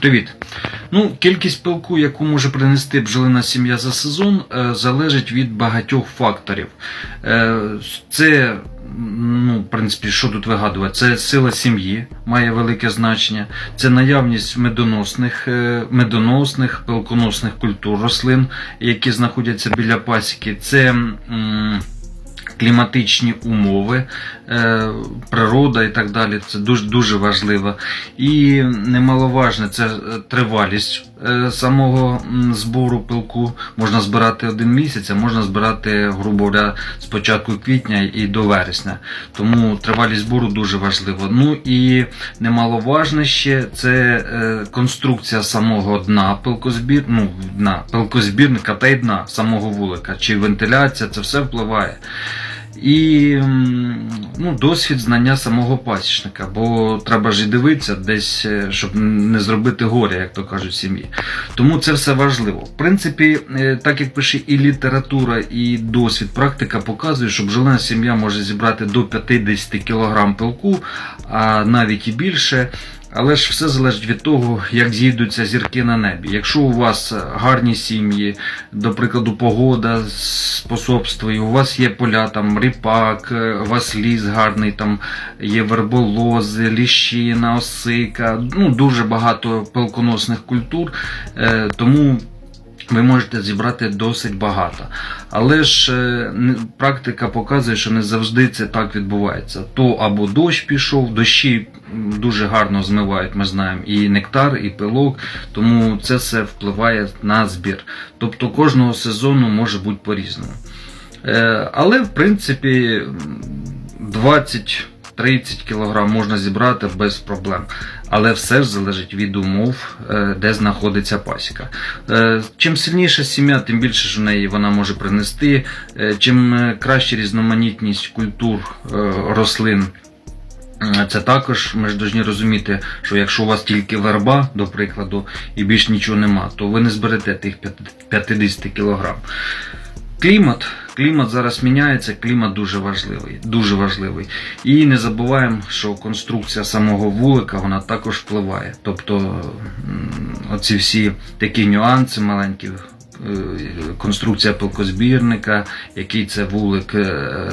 Привіт. Ну, кількість пилку, яку може принести бджолина сім'я за сезон, е, залежить від багатьох факторів. Е, Це, ну, в принципі, що тут вигадувати? Це сила сім'ї має велике значення, це наявність медоносних, е, медоносних, пилконосних культур рослин, які знаходяться біля пасіки. Це кліматичні умови, е, природа і так далі. Це дуже дуже важливо. І немаловажне це е, тривалість самого збору пилку. Можна збирати один місяць, а можна збирати, грубо говоря, з початку квітня і до вересня. Тому тривалість збору дуже важлива. Ну і немаловажне ще це е, конструкція самого дна пилкозбір, ну, дна пилкозбірника та й дна самого вулика. Чи вентиляція, це все впливає. І ну, досвід знання самого пасічника, бо треба ж і дивитися десь, е, щоб не зробити горя, як то кажуть, сім'ї. Тому це все важливо. В принципі, е, так як пише і література, і досвід, практика показує, що бджолина сім'я може зібрати до 50 кг пилку, а навіть і більше. Але ж все залежить від того, як з'їдуться зірки на небі. Якщо у вас гарні сім'ї, до прикладу, погода способствує, у вас є поля, там ріпак, е, у вас ліс гарний, там є верболози, ліщина, осика, ну дуже багато пилконосних культур, е, тому ви можете зібрати досить багато. Але ж е, практика показує, що не завжди це так відбувається. То або дощ пішов, дощі дуже гарно змивають, ми знаємо, і нектар, і пилок, тому це все впливає на збір. Тобто кожного сезону може бути по-різному. Е, Але в принципі 20 30 кг можна зібрати без проблем. Але все ж залежить від умов, е, де знаходиться пасіка. Е, Чим сильніша сім'я, тим більше ж в неї вона може принести. Чим краще різноманітність культур рослин. Е, Це також ми ж повинні розуміти, що якщо у вас тільки верба, до прикладу, і більш нічого нема, то ви не зберете тих 50 кг. Клімат. Клімат зараз міняється, клімат дуже важливий. Дуже важливий. І не забуваємо, що конструкція самого вулика вона також впливає. Тобто оці всі такі нюанси маленькі. е, Конструкція пилкозбірника, який це вулик е,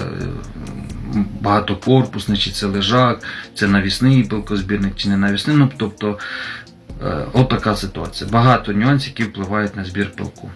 багатокорпусний, чи це лежак, це навісний пилкозбірник, чи не навісний. Ну, тобто, отака от така ситуація. Багато нюансів, які впливають на збір пилку.